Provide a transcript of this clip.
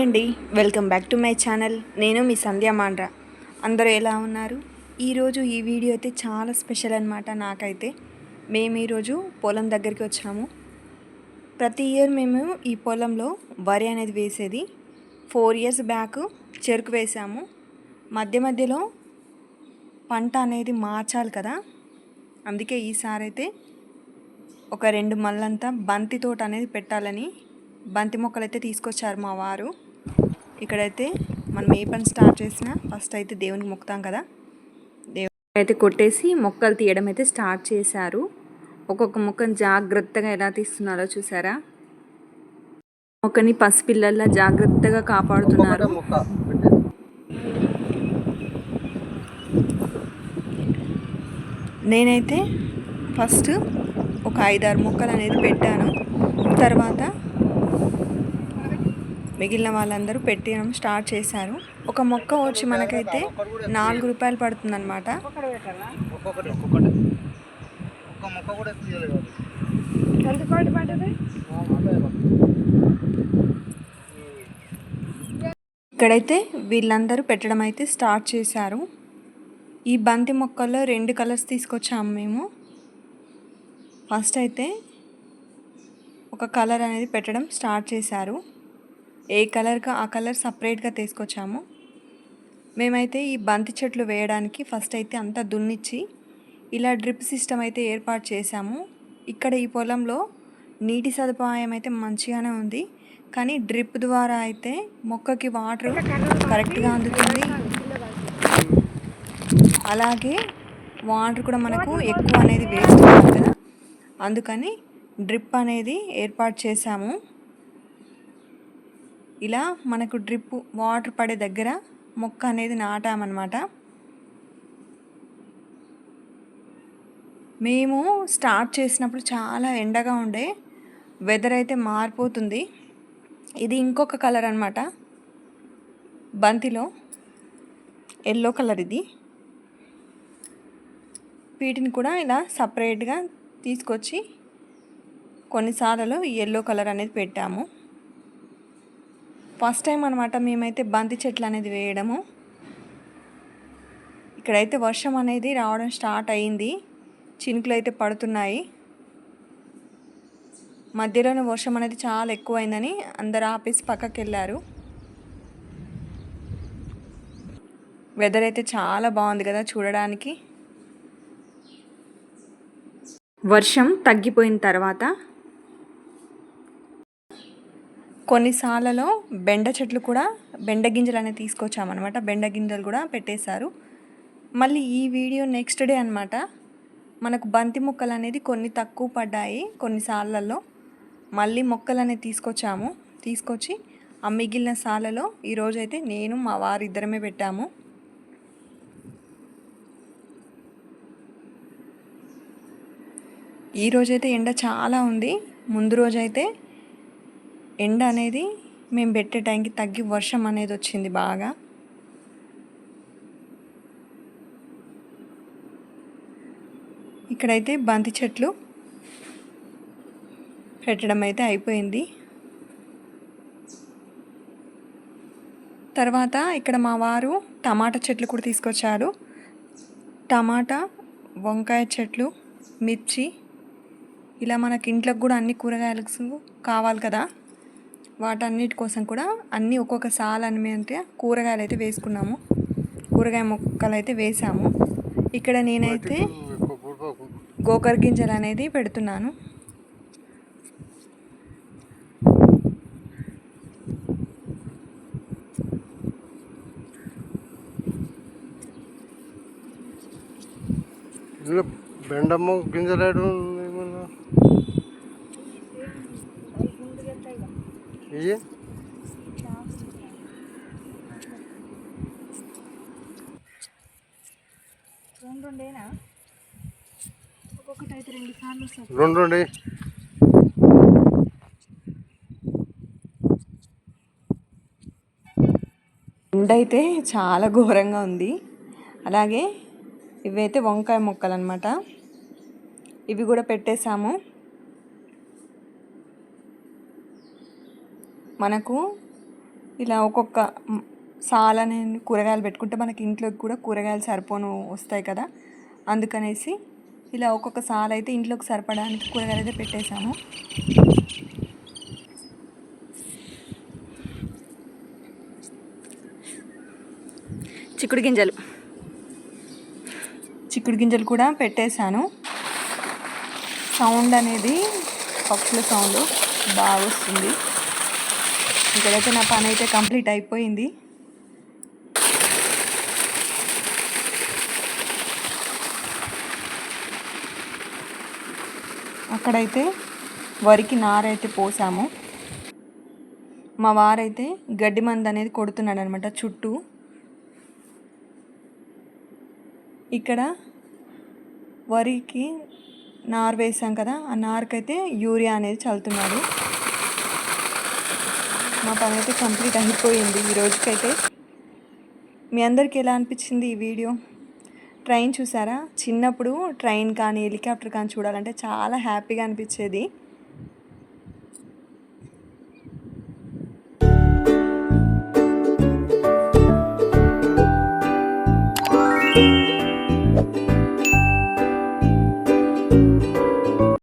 అండి welcome back to my channel. నేను మీ సంధ్య మాండ్రా. అందరూ ఎలా ఉన్నారు? ఈరోజు ఈ వీడియో అయితే చాలా స్పెషల్ అనమాట నాకైతే. మేము ఈరోజు పొలం దగ్గరికి వచ్చాము ప్రతి ఇయర్ మేము ఈ పొలంలో వరి అనేది వేసేది. ఫోర్ ఇయర్స్ బ్యాక్ చెరుకు వేసాము. మధ్య మధ్యలో పంట అనేది మార్చాలి కదా. అందుకే ఈసారి అయితే ఒక రెండు మళ్ళంతా బంతి తోట అనేది పెట్టాలని బంతి మొక్కలు అయితే తీసుకొచ్చారు మా వారు. ఇక్కడైతే మనం ఏ పని స్టార్ట్ చేసినా ఫస్ట్ అయితే దేవునికి మొక్కుతాం కదా. దేవుని అయితే కొట్టేసి మొక్కలు తీయడం అయితే స్టార్ట్ చేశారు. ఒక్కొక్క మొక్కను జాగ్రత్తగా ఎలా తీస్తున్నారో చూసారా? మొక్కని పసిపిల్లల్లా జాగ్రత్తగా కాపాడుతున్నారు. నేనైతే ఫస్ట్ ఒక ఐదారు మొక్కలు అనేది పెట్టాను. తర్వాత మిగిలిన వాళ్ళందరూ పెట్టడం స్టార్ట్ చేశారు. ఒక మొక్క వచ్చి మనకైతే నాలుగు రూపాయలు పడుతుందన్నమాట. ఒక్కొక్కటి ఒక్కొక్కటి. ఒక్క మొక్క కూడా తీయలేదు ఇక్కడైతే వీళ్ళందరూ పెట్టడం అయితే స్టార్ట్ చేశారు. ఈ బంతి మొక్కల్లో రెండు కలర్స్ తీసుకొచ్చాము మేము. ఫస్ట్ అయితే ఒక కలర్ అనేది పెట్టడం స్టార్ట్ చేశారు. ఏ కలర్గా ఆ కలర్ సపరేట్గా తీసుకొచ్చాము. మేమైతే ఈ బంతి చెట్లు వేయడానికి ఫస్ట్ అయితే అంతా దున్నిచ్చి ఇలా డ్రిప్ సిస్టమ్ అయితే ఏర్పాటు చేశాము. ఇక్కడ ఈ పొలంలో నీటి సదుపాయం అయితే మంచిగానే ఉంది. కానీ డ్రిప్ ద్వారా అయితే మొక్కకి వాటర్ కరెక్ట్గా అందుతుంది. అలాగే వాటర్ కూడా మనకు ఎక్కువ అనేది వేస్ట్ కదా. అందుకని డ్రిప్ అనేది ఏర్పాటు చేశాము. ఇలా మనకు డ్రిప్ వాటర్ పడే దగ్గర మొక్క అనేది నాటామన్నమాట. మేము స్టార్ట్ చేసినప్పుడు చాలా ఎండగా ఉండే వెదర్ అయితే మారిపోతుంది. ఇది ఇంకొక కలర్ అనమాట బంతిలో ఎల్లో కలర్ ఇది. వీటిని కూడా ఇలా సపరేట్గా తీసుకొచ్చి కొన్నిసార్లు ఎల్లో కలర్ అనేది పెట్టాము. ఫస్ట్ టైం అనమాట మేమైతే బంతి చెట్లు అనేది వేయడము. ఇక్కడైతే వర్షం అనేది రావడం స్టార్ట్ అయింది. చినుకులు అయితే పడుతున్నాయి. మధ్యలోనే వర్షం అనేది చాలా ఎక్కువైందని అందరు ఆపేసి పక్కకి వెళ్ళారు వెదర్ అయితే చాలా బాగుంది కదా చూడడానికి. వర్షం తగ్గిపోయిన తర్వాత కొన్నిసార్లలో బెండ చెట్లు కూడా బెండ గింజలు అనేది తీసుకొచ్చామన్నమాట. బెండ గింజలు కూడా పెట్టేశారు. మళ్ళీ ఈ వీడియో నెక్స్ట్ డే అనమాట మనకు బంతి మొక్కలు అనేది కొన్ని తక్కువ పడ్డాయి కొన్నిసార్లలో మళ్ళీ మొక్కలు అనేది తీసుకొచ్చాము. తీసుకొచ్చి ఆ మిగిలిన సాలలో ఈరోజైతే నేను మా వారు ఇద్దరమే పెట్టాము. ఈ రోజైతే ఎండ చాలా ఉంది. ముందు రోజైతే ఎండ అనేది మేము పెట్టే టైంకి తగ్గి వర్షం అనేది వచ్చింది బాగా. ఇక్కడైతే బంతి చెట్లు పెట్టడం అయితే అయిపోయింది. తర్వాత ఇక్కడ మా వారు టమాటా చెట్లు కూడా తీసుకొచ్చారు. టమాటా వంకాయ చెట్లు మిర్చి ఇలా మనకి ఇంట్లోకి కూడా అన్ని కూరగాయలకు కావాలి కదా. వాటన్నిటి కోసం కూడా అన్నీ ఒక్కొక్క సాల్ అని అంటే కూరగాయలు అయితే వేసుకున్నాము. కూరగాయ మొక్కలు అయితే వేసాము. ఇక్కడ నేనైతే గోకర గింజలు అనేది పెడుతున్నాను. బెండమ్మ గింజలు ఇయ్యి రెండు రెండేనా? ఒక్కొక్కటి అయితే రెండు సార్లు వస్తుంది రెండు రెండు. ఎయ్. ఎండ అయితే చాలా ఘోరంగా ఉంది. అలాగే ఇవైతే వంకాయ మొక్కలు అనమాట ఇవి కూడా పెట్టేశాము. మనకు ఇలా ఒక్కొక్క సాలనే కూరగాయలు పెట్టుకుంటే మనకి ఇంట్లోకి కూడా కూరగాయలు సరిపోను వస్తాయి కదా. అందుకనేసి ఇలా ఒక్కొక్క సాల అయితే ఇంట్లోకి సరిపడానికి కూరగాయలు అయితే పెట్టేశాము. చిక్కుడు గింజలు. చిక్కుడు గింజలు కూడా పెట్టేశాను. సౌండ్ అనేది పక్షుల సౌండ్ బాగా వస్తుంది. ఇక్కడైతే నా పని అయితే కంప్లీట్ అయిపోయింది. అక్కడైతే వరికి నారైతే పోసాము. మా వారైతే గడ్డి మందు అనేది కొడుతున్నాడు అనమాట చుట్టూ. ఇక్కడ వరికి నారు వేసాం కదా ఆ నారుకైతే యూరియా అనేది చల్లుతున్నాడు. మా పని అయితే కంప్లీట్ అయిపోయింది. ఈ రోజుకైతే మీ అందరికి ఎలా అనిపించింది ఈ వీడియో? ట్రైన్ చూసారా? చిన్నప్పుడు ట్రైన్ కానీ హెలికాప్టర్ కానీ చూడాలంటే చాలా హ్యాపీగా అనిపించేది.